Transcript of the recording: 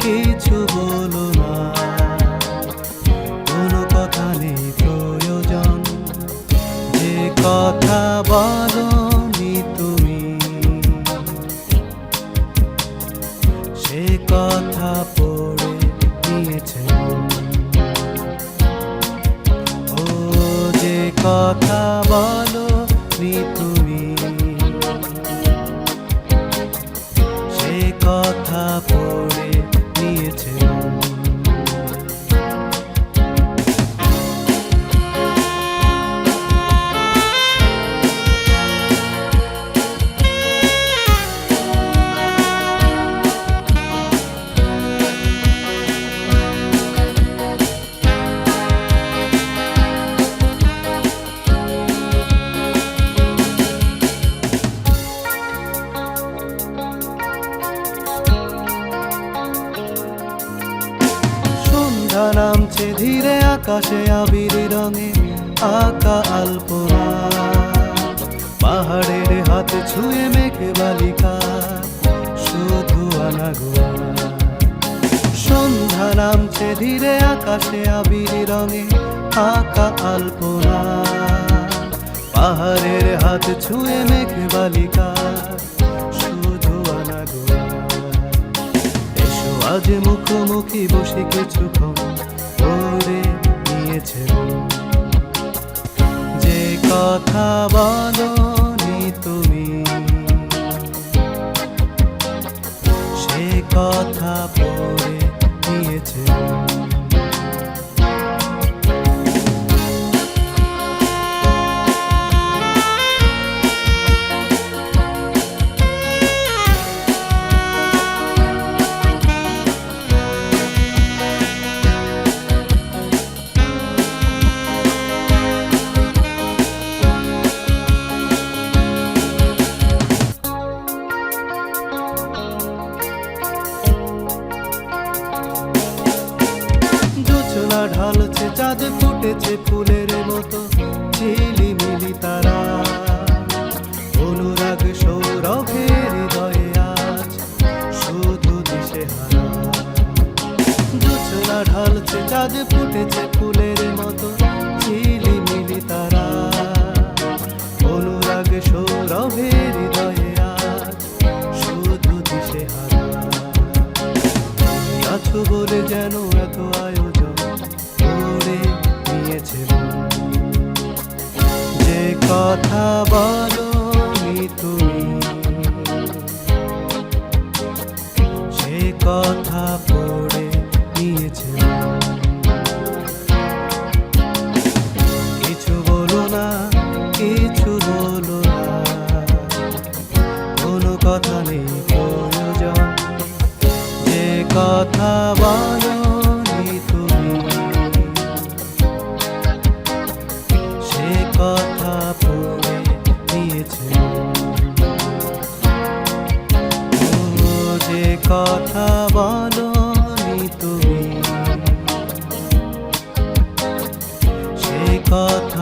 কিছু বলো কথা নেই প্রয়োজন। যে কথা বলনি তুমি, সে কথা পড়ে নিয়েছে ও যে কথা বলো নি সন্ধ্যা নামছে ধীরে আকাশে আবির রঙে আকা আলপনা। পাহাড়ের হাতে ছুঁয়ে মেঘে বালিকা, শুধু আনাগোয়া সন্ধ্যা নামছে ধীরে আকাশে আবির রঙে আকা আলপনা। পাহাড়ের হাত ছুঁয়ে মেঘে বালিকা মুখোমুখি বসে কিছুক্ষণ করে নিয়েছে। যে কথা বলনি ঢালছে, চাঁদ ফুটেছে ফুলের মতো ঝিলিমিলি তারা। অনুরাগ হৃদয়ে আজ শুধু দিশে হারা ঢালছে, চাঁদ ফুটেছে ফুলের মতো ঝিলিমিলি তারা। অনুরাগ সৌরভের হৃদয়ে আজ শুধু দিশে হারা বলে যেন কথা পড়ে নিয়েছে কিছু বলো না, কিছু বলো না। কোনো কথা নেই প্রয়োজন। যে কথা বল কথা বলনি তুমি। কথা